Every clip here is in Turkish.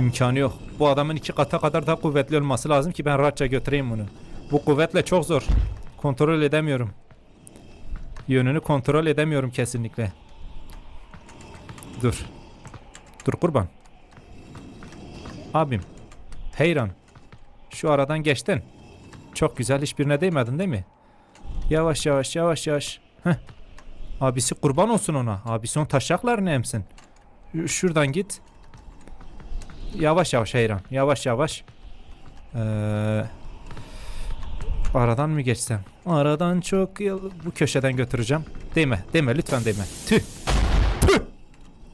İmkanı yok. Bu adamın iki kata kadar daha kuvvetli olması lazım ki ben rahatça götüreyim bunu. Bu kuvvetle çok zor. Kontrol edemiyorum. Yönünü kontrol edemiyorum kesinlikle. Dur. Dur kurban. Abim. Heyran. Şu aradan geçtin. Çok güzel hiçbirine değmedin değil mi? Yavaş yavaş yavaş yavaş. Heh. Abisi kurban olsun ona. Abisi onun taşaklarını emsin. Şuradan git. Yavaş yavaş Heyran. Yavaş yavaş. Ee, aradan mı geçsem? Aradan çok yıl... Bu köşeden götüreceğim. Deme. Deme lütfen deme. Tüh. Tüh.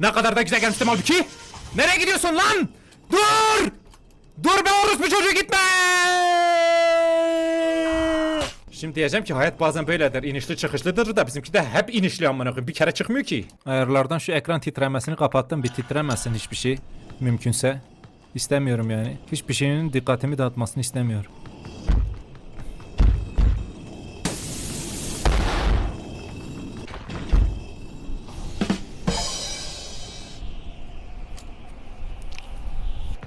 Ne kadar da güzel gelmiştim halbuki. Nereye gidiyorsun lan? Dur! Dur be orospu çocuğu gitme! Şimdi diyeceğim ki hayat bazen böyledir. İnişli çıkışlıdır da bizimki de hep inişli amına koyayım. Bir kere çıkmıyor ki. Ayarlardan şu ekran titremesini kapattım. Bir titremesin hiçbir şey. Mümkünse. İstemiyorum yani. Hiçbir şeyin dikkatimi dağıtmasını istemiyorum.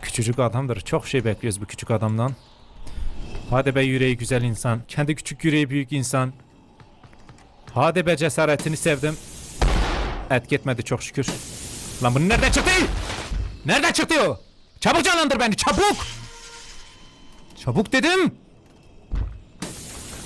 Küçücük adamdır. Çok şey bekliyoruz bu küçük adamdan. Hadi be yüreği güzel insan. Kendi küçük yüreği büyük insan. Hadi be cesaretini sevdim. Et gitmedi çok şükür. Lan bu nereden çıktı? Nereden çıktı o? Çabuk canlandır beni çabuk. Çabuk dedim.